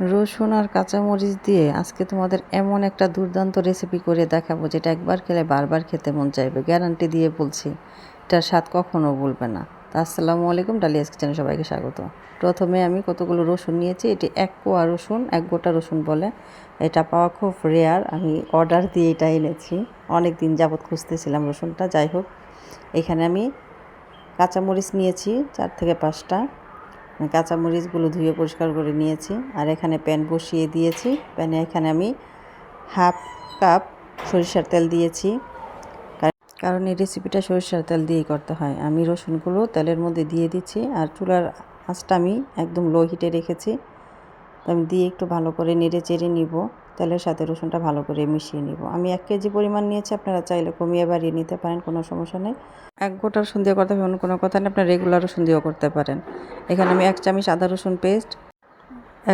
রসুন আর কাঁচামরিচ দিয়ে আজকে তোমাদের এমন একটা দুর্দান্ত রেসিপি করে দেখাবো যেটা একবার খেলে বারবার খেতে মন চাইবে। গ্যারান্টি দিয়ে বলছি, এটার স্বাদ কখনও বলবে না। তা আসসালামু আলাইকুম ডালিয়াস কিচেনে সবাইকে স্বাগত। প্রথমে আমি কতগুলো রসুন নিয়েছি, এটি এক কোয়া রসুন, এক গোটা রসুন বলে। এটা পাওয়া খুব রেয়ার আমি অর্ডার দিয়ে এটা এনেছি। অনেক দিন যাবৎ খুঁজতেছিলাম রসুনটা, যাই হোক। এখানে আমি কাঁচামরিচ নিয়েছি, চার থেকে পাঁচটা। কাঁচামরিচগুলো ধুয়ে পরিষ্কার করে নিয়েছি। আর এখানে প্যান বসিয়ে দিয়েছি। প্যানে এখানে আমি হাফ কাপ সরিষার তেল দিয়েছি। কারণ এই রেসিপিটা সরিষার তেল দিয়েই করতে হয়। আমি রসুনগুলো তেলের মধ্যে দিয়ে দিচ্ছি। আর চুলার আঁচটা আমি একদম লো হিটে রেখেছি। তো আমি দিয়ে একটু ভালো করে নেড়ে চেড়ে নিব। তেলের সাথে রসুনটা ভালো করে মিশিয়ে নিব। আমি এক কেজি পরিমাণ নিয়েছি, আপনারা চাইলে কমিয়ে বাড়িয়ে নিতে পারেন, কোনো সমস্যা নেই। এক গোটা রসুন দিয়ে করতে হবে, অন্য কোনো কথা নেই, আপনার রেগুলার রসুন দিয়েও করতে পারেন। এখানে আমি এক চামচ আদা রসুন পেস্ট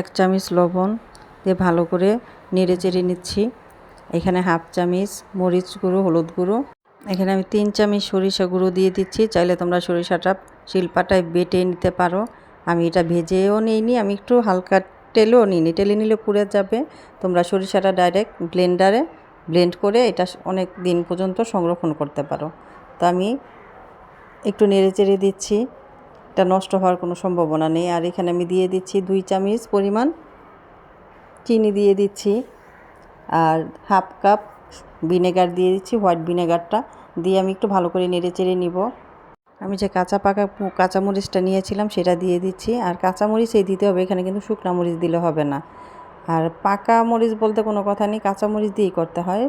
এক চামচ লবণ দিয়ে ভালো করে নেড়ে চেড়ে নিচ্ছি। এখানে হাফ চামচ মরিচ গুঁড়ো, হলুদ গুঁড়ো। এখানে আমি তিন চামচ সরিষা গুঁড়ো দিয়ে দিচ্ছি। চাইলে তোমরা সরিষাটা শিলপাটায় বেটে নিতে পারো। আমি এটা ভেজেও নিইনি, আমি একটু হালকা টেলেও নিইনি। টেলে নিলে পুড়ে যাবে। তোমরা সরিষাটা ডাইরেক্ট ব্লেন্ডারে ব্লেন্ড করে এটা অনেক দিন পর্যন্ত সংরক্ষণ করতে পারো। তো আমি একটু নেড়ে চেড়ে দিচ্ছি। এটা নষ্ট হওয়ার কোনো সম্ভাবনা নেই। আর এখানে আমি দিয়ে দিচ্ছি দুই চামচ পরিমাণ চিনি দিয়ে দিচ্ছি। আর হাফ কাপ ভিনেগার দিয়ে দিচ্ছি, হোয়াইট ভিনেগারটা। দিয়ে আমি একটু ভালো করে নেড়ে চেড়ে নিব। আমি যে কাঁচা পাকা কাঁচামরিচটা নিয়েছিলাম সেটা দিয়ে দিচ্ছি। আর কাঁচামরিচ এই দিতে হবে, এখানে কিন্তু শুকনা মরিচ দিলে হবে না। আর পাকা মরিচ বলতে কোনো কথা নেই কাঁচামরিচ দিয়েই করতে হয়।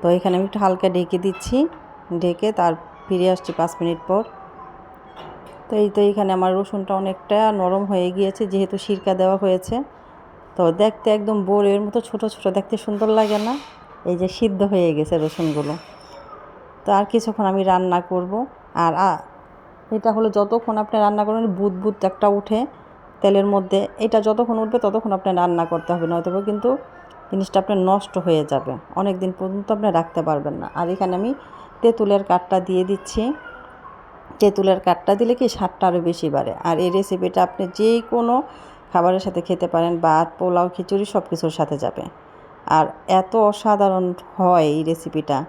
তো এখানে আমি একটু হালকা ঢেকে দিচ্ছি। ঢেকে তার, ফিরে আসছি পাঁচ মিনিট পর। তো এই তো এখানে আমার রসুনটা অনেকটা নরম হয়ে গিয়েছে, যেহেতু সিরকা দেওয়া হয়েছে। তো দেখতে একদম বোরের মতো, ছোট ছোট, দেখতে সুন্দর লাগে না? এই যে সিদ্ধ হয়ে গেছে রসুনগুলো। তো আর কিছুক্ষণ আমি রান্না করব। আর এটা হলো যতক্ষণ আপনি রান্না করবেন বুদ বুদ একটা উঠে তেলের মধ্যে। এটা যতক্ষণ উঠবে, ততক্ষণ আপনি রান্না করতে হবে নয়তো কিন্তু জিনিসটা আপনার নষ্ট হয়ে যাবে। অনেক দিন পর্যন্ত আপনি রাখতে পারবেন না। আর এখানে আমি তেঁতুলের কাঠটা দিয়ে দিচ্ছি। তেঁতুলের কাঠটা দিলে কি স্বাদটা আরও বেশি বাড়ে। আর এই রেসিপিটা আপনি যে কোনো খাবারের সাথে খেতে পারেন, ভাত, পোলাও, খিচুড়ি সব কিছুর সাথে যাবে। আর এত অসাধারণ হয় এই রেসিপিটা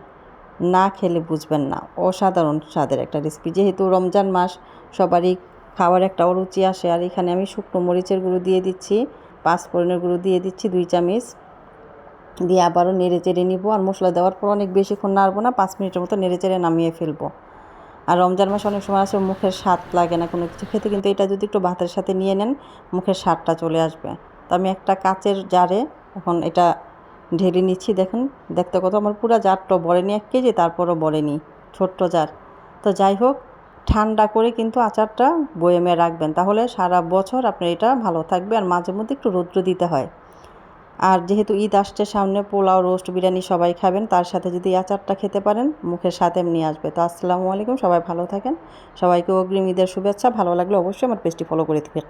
না খেলে বুঝবেন না। অসাধারণ স্বাদের একটা রেসিপি যেহেতু রমজান মাস, সবারই খাওয়ার একটা অরুচি আসে। আর এখানে আমি শুকনো মরিচের গুঁড়ো দিয়ে দিচ্ছি পাঁচ ফোড়নের গুঁড়ো দিয়ে দিচ্ছি, দুই চামচ। দিয়ে আবারও নেড়ে চেড়ে নিব। আর মশলা দেওয়ার পর অনেক বেশিক্ষণ নাড়বো না, পাঁচ মিনিটের মতো নেড়ে চেড়ে নামিয়ে ফেলব। আর রমজান মাসে অনেক সময় আসে মুখের স্বাদ লাগে না কোনো কিছু খেতে। কিন্তু এটা যদি একটু ভাতের সাথে নিয়ে নেন, মুখের স্বাদটা চলে আসবে। তো আমি একটা কাচের জারে, এখন এটা ঢেলে নিচ্ছি, দেখুন। দেখতে কত, আমার পুরো জারটা বড়েনি এক কেজি, তারপরও বড়েনি, ছোট্ট জার। তো যাই হোক, ঠান্ডা করে কিন্তু আচারটা বয়েমে রাখবেন, তাহলে সারা বছর আপনার এটা ভালো থাকবে আর মাঝে মধ্যে একটু রৌদ্র দিতে হয়। আর যেহেতু ঈদ আসছে সামনে, পোলাও, রোস্ট, বিরিয়ানি সবাই খাবেন, তার সাথে যদি আচারটা খেতে পারেন, মুখের সাথে এমনি আসবে। তো আসসালামু আলাইকুম, সবাই ভালো থাকেন। সবাইকে অগ্রিম ঈদের শুভেচ্ছা, ভালো লাগলে অবশ্যই আমার পেজটি ফলো করে দেবেন।